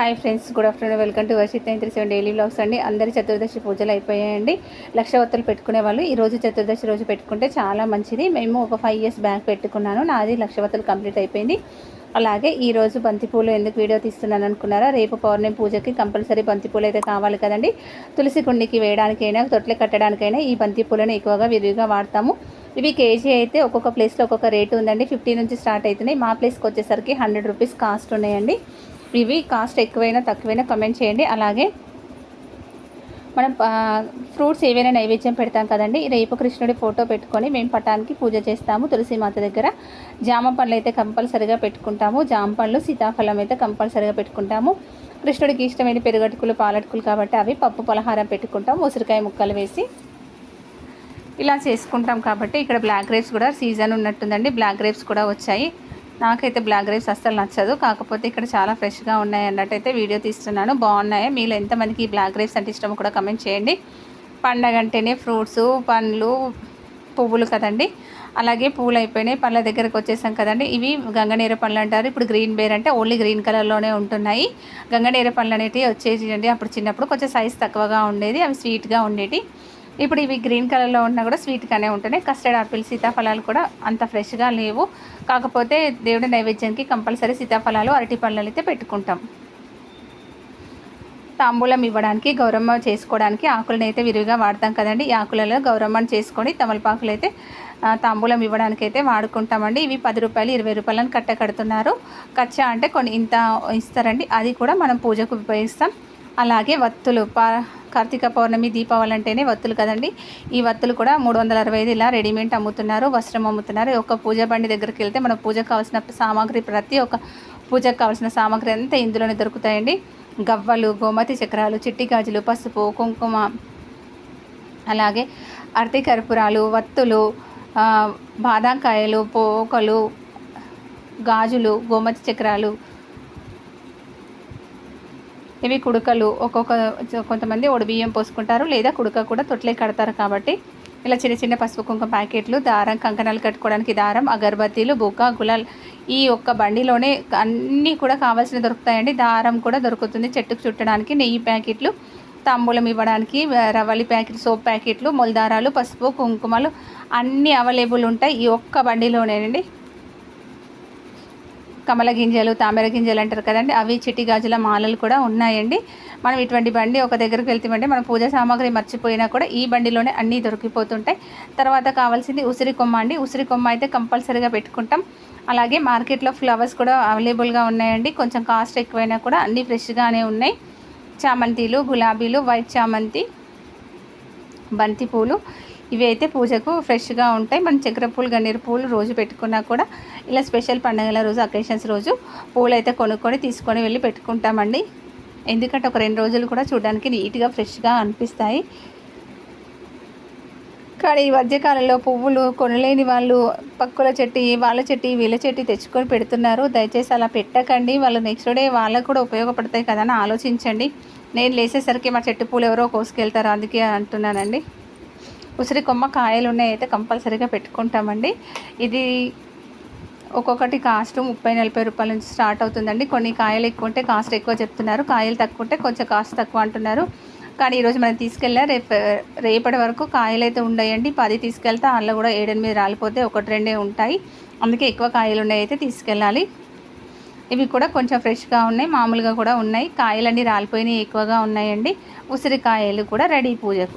Hi friends good afternoon. Welcome to Varshith nine three seven daily blogs అండి. అందరి చతుర్దశి పూజలు అయిపోయాయండి. లక్ష వత్తులు పెట్టుకునే వాళ్ళు ఈ రోజు చతుర్దశి రోజు పెట్టుకుంటే చాలా మంచిది. మేము ఒక ఫైవ్ ఇయర్స్ బ్యాక్ పెట్టుకున్నాను. నాది లక్ష వత్తులు కంప్లీట్ అయిపోయింది. అలాగే ఈ రోజు బంతిపూలు ఎందుకు వీడియో తీస్తున్నాను అనుకున్నారా? రేపు పౌర్ణమి పూజకి కంపల్సరీ బంతిపూలు అయితే కావాలి కదండి. తులసి కుండికి వేయడానికైనా తొట్లే కట్టడానికైనా ఈ బంతిపూలను ఎక్కువగా విరివిగా వాడతాము. ఇవి కేజీ అయితే ఒక్కొక్క ప్లేస్లో ఒక్కొక్క రేటు ఉందండి. ఫిఫ్టీ నుంచి స్టార్ట్ అవుతున్నాయి. మా ప్లేస్కి వచ్చేసరికి హండ్రెడ్ రూపీస్ కాస్ట్ ఉన్నాయండి. ఇవి కాస్ట్ ఎక్కువైనా తక్కువైనా కమెంట్ చేయండి. అలాగే మనం ఫ్రూట్స్ ఏవైనా నైవేద్యం పెడతాం కదండి రేపు కృష్ణుడి ఫోటో పెట్టుకొని మేము పటానికి పూజ చేస్తాము తులసిమాత దగ్గర. జామ పండ్లు అయితే కంపల్సరిగా పెట్టుకుంటాము. జామ పండ్లు సీతాఫలం అయితే కంపల్సరిగా పెట్టుకుంటాము. కృష్ణుడికి ఇష్టమైన పెరుగటుకులు పాలటుకులు కాబట్టి అవి పప్పు పలహారం పెట్టుకుంటాం ఉసిరికాయ ముక్కలు వేసి ఇలా చేసుకుంటాం కాబట్టి ఇక్కడ బ్లాక్ గ్రేప్స్ కూడా సీజన్ ఉన్నట్టుందండి. బ్లాక్ గ్రేప్స్ కూడా వచ్చాయి. నాకైతే బ్లాక్ గ్రేప్స్ అస్సలు నచ్చదు. కాకపోతే ఇక్కడ చాలా ఫ్రెష్గా ఉన్నాయి అన్నట్టయితే వీడియో తీస్తున్నాను. బాగున్నాయి? మీలో ఎంతమందికి బ్లాక్ గ్రేప్స్ అంటే ఇష్టమో కూడా కమెంట్ చేయండి. పండగ అంటేనే ఫ్రూట్స్ పండ్లు పువ్వులు కదండి. అలాగే పూలు అయిపోయినాయి. పళ్ళ దగ్గరకు వచ్చేసాం కదండి. ఇవి గంగనీర పళ్ళు అంటారు. ఇప్పుడు గ్రీన్ బేర్ అంటే ఓన్లీ గ్రీన్ కలర్లోనే ఉంటున్నాయి. గంగనీర పళ్ళు అనేటివి వచ్చేసి అండి అప్పుడు చిన్నప్పుడు కొంచెం సైజ్ తక్కువగా ఉండేది. అవి స్వీట్గా ఉండేవి ఇప్పుడు ఇవి గ్రీన్ కలర్లో ఉన్నా కూడా స్వీట్గానే ఉంటున్నాయి. కస్టర్డ్ ఆపిల్ సీతాఫలాలు కూడా అంత ఫ్రెష్గా లేవు. కాకపోతే దేవుడి నైవేద్యానికి కంపల్సరీ సీతాఫలాలు అరటి పళ్ళు అయితే పెట్టుకుంటాం. తాంబూలం ఇవ్వడానికి గౌరమ్మ చేసుకోవడానికి ఆకులను అయితే విరివిగా వాడతాం కదండి. ఈ ఆకులలో గౌరమ్మను చేసుకొని తమలపాకులు అయితే తాంబూలం ఇవ్వడానికి అయితే వాడుకుంటామండి. ఇవి పది రూపాయలు ఇరవై రూపాయలను కట్ట కడుతున్నారు. కచ్చా అంటే కొన్ని ఇంత ఇస్తారండి. అది కూడా మనం పూజకు ఉపయోగిస్తాం. అలాగే వత్తులు పా కార్తీక పౌర్ణమి దీపావళి అంటేనే వత్తులు కదండి. ఈ వత్తులు కూడా మూడు వందల అరవై ఐదు ఇలా రెడీమేడ్ అమ్ముతున్నారు వస్త్రం అమ్ముతున్నారు. ఒక పూజ బండి దగ్గరికి వెళ్తే మన పూజకు కావాల్సిన సామాగ్రి ప్రతి ఒక్క పూజకు కావాల్సిన సామాగ్రి అంతా ఇందులోనే దొరుకుతాయండి. గవ్వలు గోమతి చక్రాలు చిట్టి గాజులు పసుపు కుంకుమ అలాగే అరటి కర్పూరాలు వత్తులు బాదాంకాయలు పోకలు గాజులు గోమతి చక్రాలు ఇవి కుడుకలు ఒక్కొక్క కొంతమంది బియ్యం పోసుకుంటారు లేదా కుడుక కూడా తొట్లే కడతారు కాబట్టి. ఇలా చిన్న చిన్న పసుపు కుంకుమ ప్యాకెట్లు దారం కంకణాలు కట్టుకోవడానికి దారం అగరబత్తీలు బుక్క గులాల్ ఈ ఒక్క బండిలోనే అన్నీ కూడా కావాల్సిన దొరుకుతాయండి. దారం కూడా దొరుకుతుంది చెట్టుకు చుట్టడానికి నెయ్యి ప్యాకెట్లు తాంబూలం ఇవ్వడానికి రవలి ప్యాకెట్ సోప్ ప్యాకెట్లు మొలదారాలు పసుపు కుంకుమలు అన్నీ అవైలబుల్ ఉంటాయి ఈ ఒక్క బండిలోనేనండి. కమల గింజలు తామర గింజలు అంటారు కదండి. అవి చిట్టి గాజుల మాలలు కూడా ఉన్నాయండి. మనం ఇటువంటి బండి ఒక దగ్గరికి వెళ్తామంటే మనం పూజ సామాగ్రి మర్చిపోయినా కూడా ఈ బండిలోనే అన్నీ దొరికిపోతుంటాయి. తర్వాత కావాల్సింది ఉసిరి కొమ్మ అండి. ఉసిరి కొమ్మ అయితే కంపల్సరీగా పెట్టుకుంటాం. అలాగే మార్కెట్లో ఫ్లవర్స్ కూడా అవైలబుల్గా ఉన్నాయండి. కొంచెం కాస్ట్ ఎక్కువైనా కూడా అన్నీ ఫ్రెష్గానే ఉన్నాయి. చామంతిలు గులాబీలు వైట్ చామంతి బంతిపూలు. ఇవి అయితే పూజకు ఫ్రెష్గా ఉంటాయి. మనం చక్కెర పూలు గన్నేరు పూలు రోజు పెట్టుకున్నా కూడా ఇలా స్పెషల్ పండుగల రోజు అకేషన్స్ రోజు పూలు అయితే కొనుక్కొని తీసుకొని వెళ్ళి పెట్టుకుంటామండి. ఎందుకంటే ఒక రెండు రోజులు కూడా చూడడానికి నీట్గా ఫ్రెష్గా అనిపిస్తాయి. కానీ ఈ మధ్యకాలంలో పువ్వులు కొనలేని వాళ్ళు పక్కుల చెట్టి వాళ్ళ చెట్టి వీళ్ళ చెట్టి తెచ్చుకొని పెడుతున్నారు. దయచేసి అలా పెట్టకండి. వాళ్ళు నెక్స్ట్ డే వాళ్ళకు కూడా ఉపయోగపడతాయి కదా అని ఆలోచించండి. నేను లేసేసరికి మా చెట్టు పూలు ఎవరో కోసుకెళ్తారు అందుకే అంటున్నానండి. ఉసిరి కొమ్మ కాయలు ఉన్నాయి అయితే కంపల్సరీగా పెట్టుకుంటామండి. ఇది ఒక్కొక్కటి కాస్ట్ ముప్పై నలభై రూపాయల నుంచి స్టార్ట్ అవుతుందండి. కొన్ని కాయలు ఎక్కువ ఉంటే కాస్ట్ ఎక్కువ చెప్తున్నారు. కాయలు తక్కువ ఉంటే కొంచెం కాస్ట్ తక్కువ అంటున్నారు. కానీ ఈరోజు మనం తీసుకెళ్ళా రేపు రేపటి వరకు కాయలు అయితే ఉండయండి. పది తీసుకెళ్తే అందులో కూడా ఏడెనిమిది రాలిపోతే ఒకటి రెండే ఉంటాయి. అందుకే ఎక్కువ కాయలు ఉన్నాయి అయితే తీసుకెళ్ళాలి. ఇవి కూడా కొంచెం ఫ్రెష్గా ఉన్నాయి. మామూలుగా కూడా ఉన్నాయి. కాయలన్నీ రాలిపోయినాయి ఎక్కువగా ఉన్నాయండి. ఉసిరికాయలు కూడా రెడీ పూజకు.